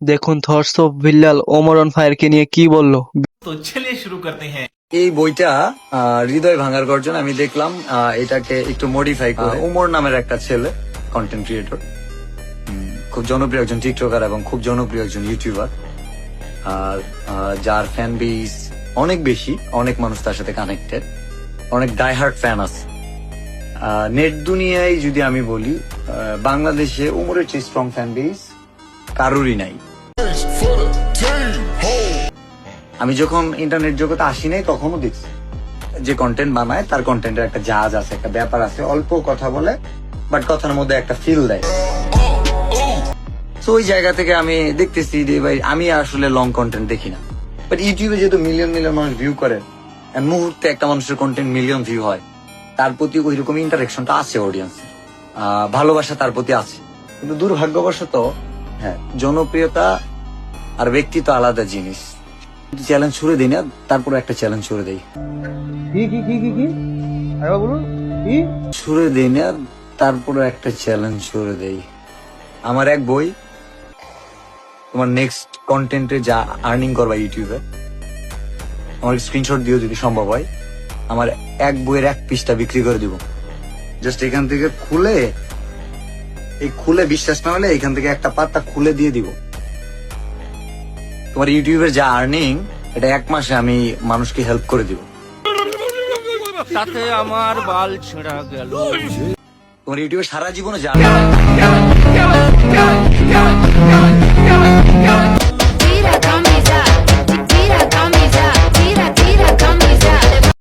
দেখুন Thor's of Billal Omar on ফায়ারকে নিয়ে কি বলল? তো শুরু করতে হ্যাঁ। এই বইটা হৃদয় ভাঙার গর্জন আমি দেখলাম এটাকে একটু মডিফাই করে। ওমর নামের একটা ছেলে কন্টেন্ট ক্রিয়েটর খুব জনপ্রিয় একজন টিকটকার এবং খুব জনপ্রিয় একজন ইউটিউবার আর যার ফ্যান বেস অনেক বেশি অনেক মানুষ তার সাথে কানেক্টেড অনেক ডাইহার্ট ফ্যান আছে। নেট দুনিয়ায় যদি আমি বলি বাংলাদেশে উমরের চেয়ে স্ট্রং ফ্যান বেস কারোরই নাই। আমি যখন ইন্টারনেট জগতে আসি নাই, তখনও দেখছি। যে কন্টেন্ট বানায়, তার কন্টেন্টের একটা জাজ আছে, একটা ব্যাপার আছে, অল্প কথা বলে বাট কথার মধ্যে একটা ফিল দেয়। তো ওই জায়গা থেকে আমি দেখতেছি যে, ভাই, আমি আসলে লং কন্টেন্ট দেখি না। বাট ইউটিউবে যেহেতু মিলিয়ন মিলিয়ন মানুষ ভিউ করে মুহূর্তে একটা মানুষের কন্টেন্ট মিলিয়ন ভিউ হয়, তার প্রতি ওই রকম ইন্টারেকশনটা আছে অডিয়েন্স ভালোবাসা তার প্রতি আছে। কিন্তু দুর্ভাগ্যবশত হ্যাঁ জনপ্রিয়তা আর ব্যক্তি তো আলাদা জিনিস। চ্যালেঞ্জ ছুড়ে দিই না তারপর একটা চ্যালেঞ্জ ছুড়ে দেই। কি কি কি কি কি? আরে বলুন কি? ছুড়ে দিই না তারপরে একটা চ্যালেঞ্জ ছুড়ে দেই। আমার এক বই তোমার নেক্সট কন্টেন্টে যা আর্নিং করবা ইউটিউবে আমার স্ক্রিনশট দিও যদি সম্ভব হয়। আমার এক বইয়ের এক পিসটা বিক্রি করে দিব। জাস্ট এখান থেকে খুলে এই খুলে বিশ্বাস না হলে এখান থেকে একটা পাতা খুলে দিয়ে দিব। তোমার ইউটিউবের যা আর্নিং এটা এক মাসে আমি মানুষকে হেল্প করে দিব। তাতে আমার বাল ছেঁড়া গেল। তোমার ইউটিউবে সারা জীবনে যা